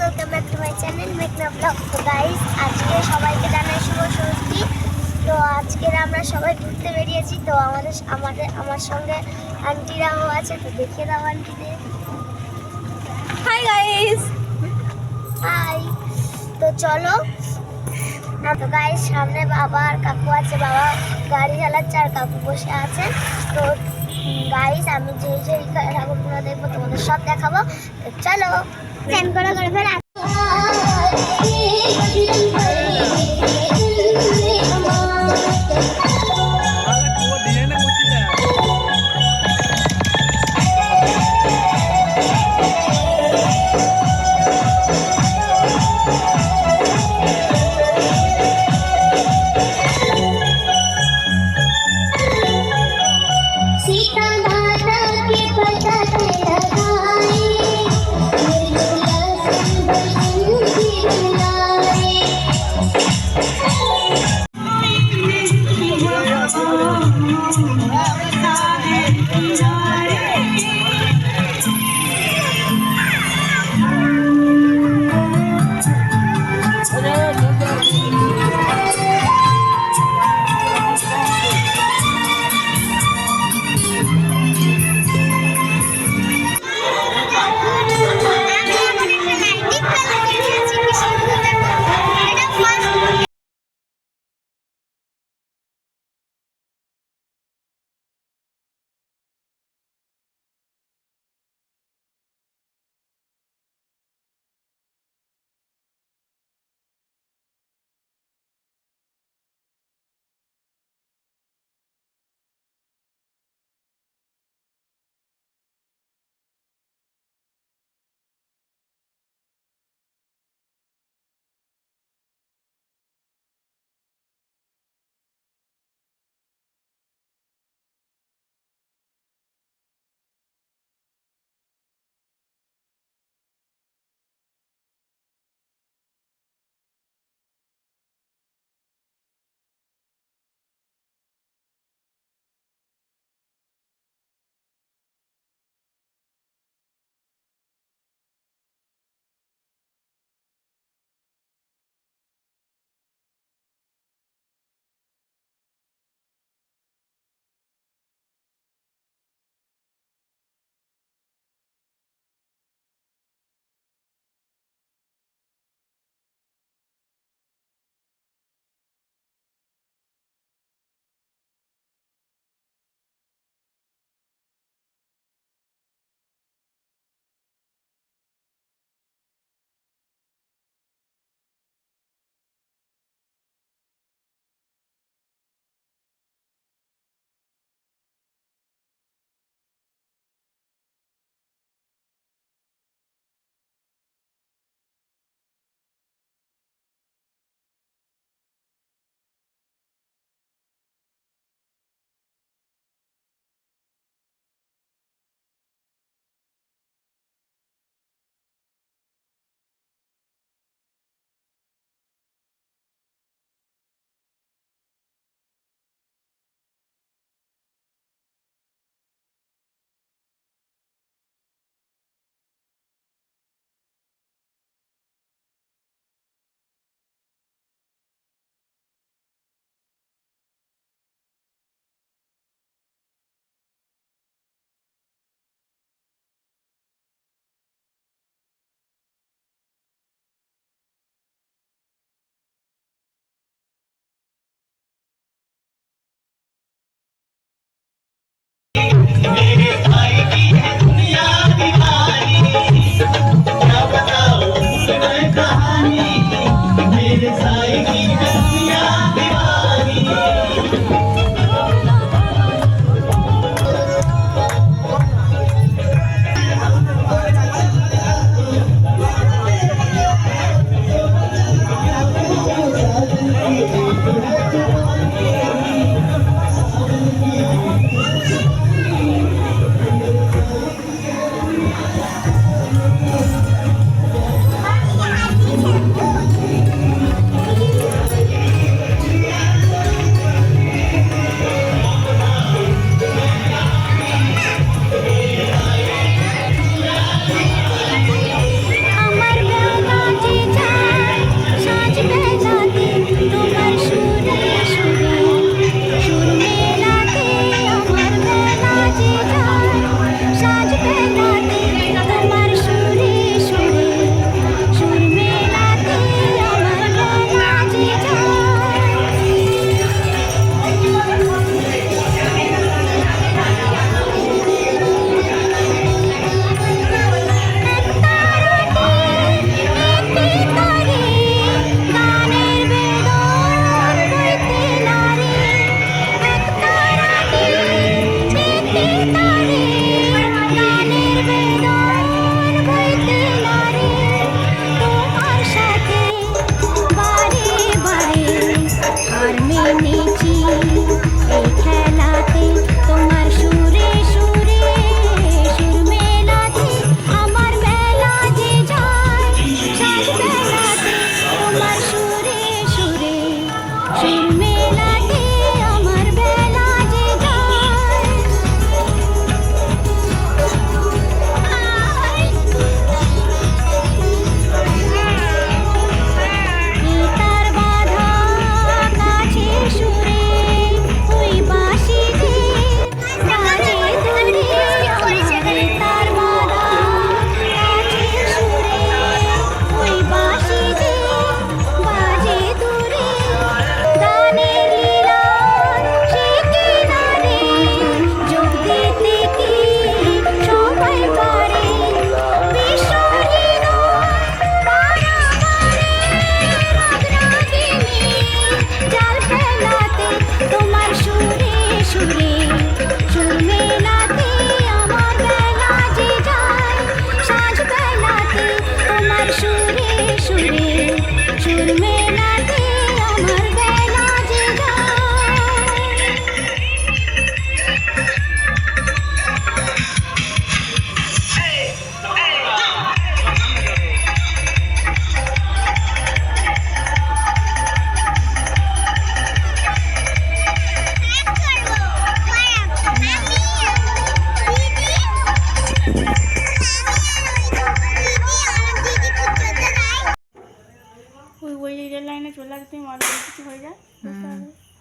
Welcome back to my channel মেঘনা vlog তো guys আজকে সবাইকে জানাই শুভ ষষ্ঠী। তো আজকের আমরা সবাই ঘুরতে বেরিয়েছি। তো আমাদের আমাদের আমার সঙ্গে আন্টিরাও আছে। তো দেখিয়ে দাও আন্টিদের। হাই গাইস হাই তো চলো। না তো গাইস সামনে বাবা আর কাকু আছে। বাবা গাড়ি চালাচ্ছে আর কাকু বসে আছে। তো গাইস আমি যে যে ঠাকুরগুলো দেখব তোমাদের সব দেখাবো। তো চলো। চ্যান করে করে ফেলা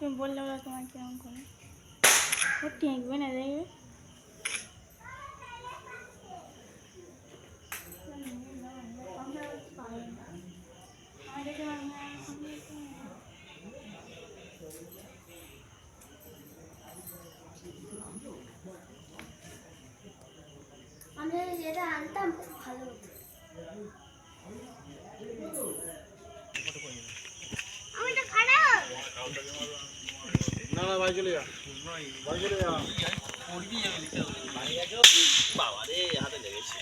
তুমি বললে ওরা তোমার কেমন করে? ও ঠেকবে না দেখবে আমি যেটা আনতাম, খুব ভালো হতো। ভাই চলে যা। ভাই চলে বাবা রে হাতে লেগেছে।